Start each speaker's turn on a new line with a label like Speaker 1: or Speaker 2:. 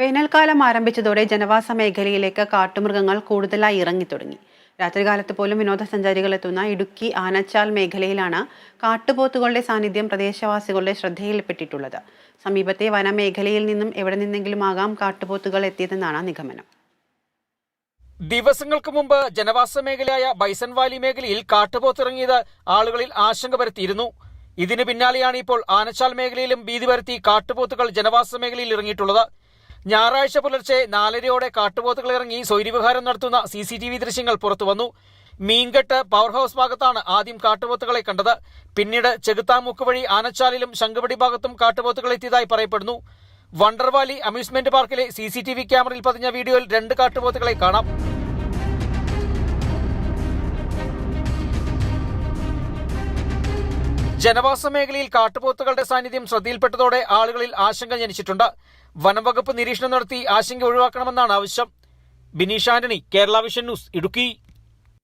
Speaker 1: വേനൽക്കാലം ആരംഭിച്ചതോടെ ജനവാസ മേഖലയിലേക്ക് കാട്ടുമൃഗങ്ങൾ കൂടുതലായി ഇറങ്ങി തുടങ്ങി രാത്രികാലത്ത് പോലും വിനോദസഞ്ചാരികൾ എത്തുന്ന ഇടുക്കി ആനച്ചാൽ മേഖലയിലാണ് കാട്ടുപോത്തുകളുടെ സാന്നിധ്യം പ്രദേശവാസികളുടെ ശ്രദ്ധയിൽപ്പെട്ടിട്ടുള്ളത്. സമീപത്തെ വനമേഖലയിൽ നിന്നും എവിടെ നിന്നെങ്കിലും ആകാം കാട്ടുപോത്തുകൾ എത്തിയതെന്നാണ് നിഗമനം.
Speaker 2: ദിവസങ്ങൾക്ക് മുമ്പ് ജനവാസ മേഖലയായ ബൈസൺ വാലി മേഖലയിൽ കാട്ടുപോത്തിറങ്ങിയത് ആളുകളിൽ ആശങ്ക പരത്തിയിരുന്നു. ഇതിന് പിന്നാലെയാണ് ഇപ്പോൾ ആനച്ചാൽ മേഖലയിലും ഭീതി പരത്തി കാട്ടുപോത്തുകൾ ജനവാസ മേഖലയിൽ ഇറങ്ങിയിട്ടുള്ളത്. ഞായറാഴ്ച പുലർച്ചെ നാലരയോടെ കാട്ടുപോത്തുകൾ ഇറങ്ങി സ്വൈര്യവിഹാരം നടത്തുന്ന സി സി ടി വി ദൃശ്യങ്ങൾ പുറത്തുവന്നു മീൻകെട്ട് പവർ ഹൗസ് ഭാഗത്താണ് ആദ്യം കാട്ടുപോത്തുകളെ കണ്ടത്. പിന്നീട് ചെകുത്താമുക്ക് വഴി ആനച്ചാലിലും ശംഖുപടി ഭാഗത്തും കാട്ടുപോത്തുകൾ എത്തിയതായി പറയപ്പെടുന്നു. വണ്ടർവാലി അമ്യൂസ്മെന്റ് പാർക്കിലെ സി സി ടി വി ക്യാമറയിൽ പതിഞ്ഞ വീഡിയോയിൽ രണ്ട് കാട്ടുപോത്തുകളെ കാണാം. ജനവാസ മേഖലയിൽ കാട്ടുപോത്തുകളുടെ സാന്നിധ്യം ശ്രദ്ധയിൽപ്പെട്ടതോടെ ആളുകളിൽ ആശങ്ക ജനിച്ചിട്ടുണ്ട്. വനംവകുപ്പ് നിരീക്ഷണം നടത്തി ആശങ്ക ഒഴിവാക്കണമെന്നാണ് ആവശ്യം. Bineesh Antony Kerala vision news Idukki.